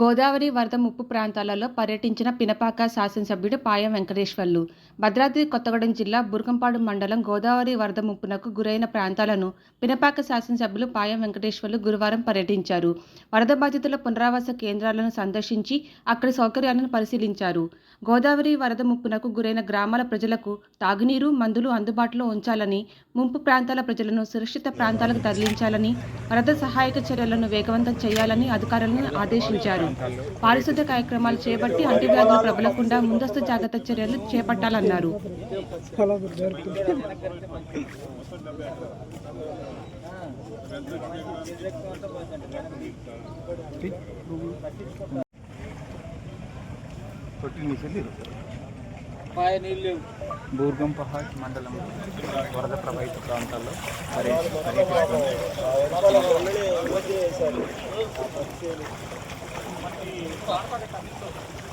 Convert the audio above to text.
గోదావరి వరద ముప్పు ప్రాంతాలలో పర్యటించిన పినపాక శాసనసభ్యుడు పాయం వెంకటేశ్వర్లు. భద్రాద్రి కొత్తగూడెం జిల్లా బురకంపాడు మండలం గోదావరి వరద ముప్పునకు గురైన ప్రాంతాలను పినపాక శాసనసభ్యులు పాయం వెంకటేశ్వర్లు గురువారం పర్యటించారు. వరద బాధితుల పునరావాస కేంద్రాలను సందర్శించి అక్కడి సౌకర్యాలను పరిశీలించారు. గోదావరి వరద ముప్పునకు గురైన గ్రామాల ప్రజలకు తాగునీరు మందులు అందుబాటులో ఉంచాలని ముంపు ప్రాంతాల ప్రజలను సురక్షిత ప్రాంతాలకు తరలించాలని వరద సహాయక చర్యలను వేగవంతం చేయాలని అధికారులను ఆదేశించారు. పారిశుద్ధ కార్యక్రమాలు చేపట్టి అంటువ్యాధులు ప్రబలకుండా ముందస్తు జాగ్రత్త చర్యలు చేపట్టాలన్నారు. తొట్టి నీళ్ళు మండలం వరద ప్రభావిత ప్రాంతాల్లో పర్యటిస్తుంది పర్యటిస్తుంది